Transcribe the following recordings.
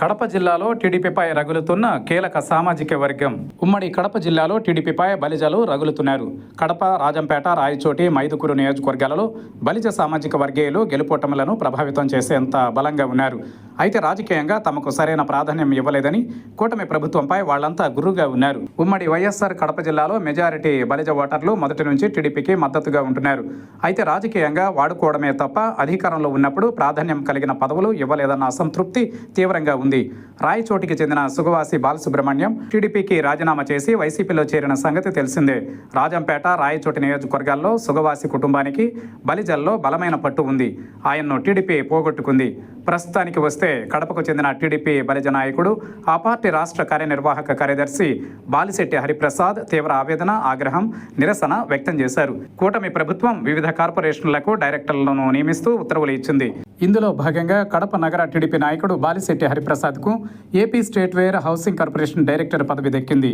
కడప జిల్లాలో టీడీపీపై రగులుతున్న కీలక సామాజిక వర్గం. ఉమ్మడి కడప జిల్లాలో టీడీపీపై బలిజలు రగులుతున్నారు. కడప రాజంపేట రాయచోటి మైదుకూరు నియోజకవర్గాలలో బలిజ సామాజిక వర్గీయులు గెలుపోటములను ప్రభావితం చేసేంత బలంగా ఉన్నారు. అయితే రాజకీయంగా తమకు సరైన ప్రాధాన్యం ఇవ్వలేదని కూటమి ప్రభుత్వంపై వాళ్ళంతా గురుగా ఉన్నారు. ఉమ్మడి వైఎస్ఆర్ కడప జిల్లాలో మెజారిటీ బలిజ ఓటర్లు మొదటి నుంచి టీడీపీకి మద్దతుగా ఉంటున్నారు. అయితే రాజకీయంగా వాడుకోవడమే తప్ప అధికారంలో ఉన్నప్పుడు ప్రాధాన్యం కలిగిన పదవులు ఇవ్వలేదన్న అసంతృప్తి తీవ్రంగా ఉంది. రాయచోటికి చెందిన సుగవాసి బాలసుబ్రహ్మణ్యం టీడీపీకి రాజీనామా చేసి వైసీపీలో చేరిన సంగతి తెలిసిందే. రాజంపేట రాయచోటి నియోజకవర్గాల్లో సుగవాసి కుటుంబానికి బలిజల్లో బలమైన పట్టు ఉంది. ఆయన్ను టీడీపీ పోగొట్టుకుంది. ప్రస్తుతానికి వస్తే కడపకు చెందిన టీడీపీ బలిజ నాయకుడు ఆ పార్టీ రాష్ట్ర కార్యనిర్వాహక కార్యదర్శి బాలిశెట్టి హరిప్రసాద్ తీవ్ర ఆవేదన ఆగ్రహం నిరసన వ్యక్తం చేశారు. కూటమి ప్రభుత్వం వివిధ కార్పొరేషన్లకు డైరెక్టర్లను నియమిస్తూ ఉత్తర్వులు ఇచ్చింది. ఇందులో భాగంగా కడప నగర టీడీపీ నాయకుడు Balisetti హరిప్రసాద్కు AP state warehousing corporation director పదవి దక్కింది.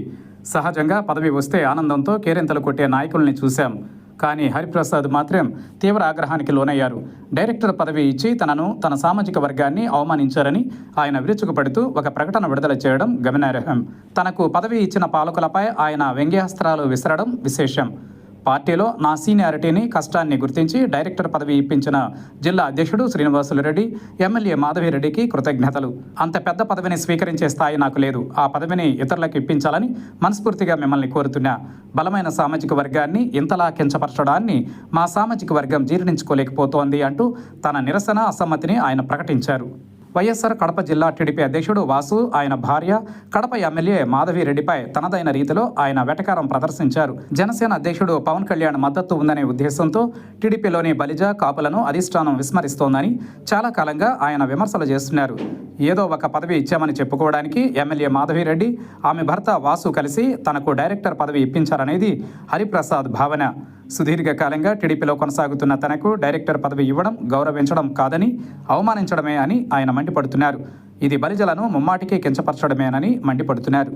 సహజంగా పదవి వస్తే ఆనందంతో కేరింతలు కొట్టే నాయకుల్ని చూశాం. కానీ హరిప్రసాద్ మాత్రం తీవ్ర ఆగ్రహానికి లోనయ్యారు. డైరెక్టర్ పదవి ఇచ్చి తనను తన సామాజిక వర్గాన్ని అవమానించారని ఆయన విరుచుకుపడుతూ ఒక ప్రకటన విడుదల చేయడం గమనార్హం. తనకు పదవి ఇచ్చిన పాలకులపై ఆయన వ్యంగ్యాస్త్రాలు విసరడం విశేషం. పార్టీలో నా సీనియారిటీని కష్టాన్ని గుర్తించి డైరెక్టర్ పదవి ఇప్పించిన జిల్లా అధ్యక్షుడు శ్రీనివాసులు రెడ్డి ఎమ్మెల్యే మాధవిరెడ్డికి కృతజ్ఞతలు. అంత పెద్ద పదవిని స్వీకరించే స్థాయి నాకు లేదు. ఆ పదవిని ఇతరులకు ఇప్పించాలని మనస్ఫూర్తిగా మిమ్మల్ని కోరుతున్నా. బలమైన సామాజిక వర్గాన్ని ఇంతలా కించపరచడాన్ని మా సామాజిక వర్గం జీర్ణించుకోలేకపోతోంది అంటూ తన నిరసన అసమ్మతిని ఆయన ప్రకటించారు. వైఎస్ఆర్ కడప జిల్లా టీడీపీ అధ్యక్షుడు వాసు ఆయన భార్య కడప ఎమ్మెల్యే మాధవి రెడ్డిపై తనదైన రీతిలో ఆయన వెటకారం ప్రదర్శించారు. జనసేన అధ్యక్షుడు పవన్ కళ్యాణ్ మద్దతు ఉందనే ఉద్దేశంతో టీడీపీలోని బలిజ కాపులను అధిష్టానం విస్మరిస్తోందని చాలా కాలంగా ఆయన విమర్శలు చేస్తున్నారు. ఏదో ఒక పదవి ఇచ్చామని చెప్పుకోవడానికి ఎమ్మెల్యే మాధవిరెడ్డి ఆమె భర్త వాసు కలిసి తనకు డైరెక్టర్ పదవి ఇప్పించారనేది హరిప్రసాద్ భావన. సుదీర్ఘకాలంగా టీడీపీలో కొనసాగుతున్న తనకు డైరెక్టర్ పదవి ఇవ్వడం గౌరవించడం కాదని అవమానించడమే అని ఆయన మండిపడుతున్నారు. ఇది బలిజలను ముమ్మాటికి కించపరచడమేనని మండిపడుతున్నారు.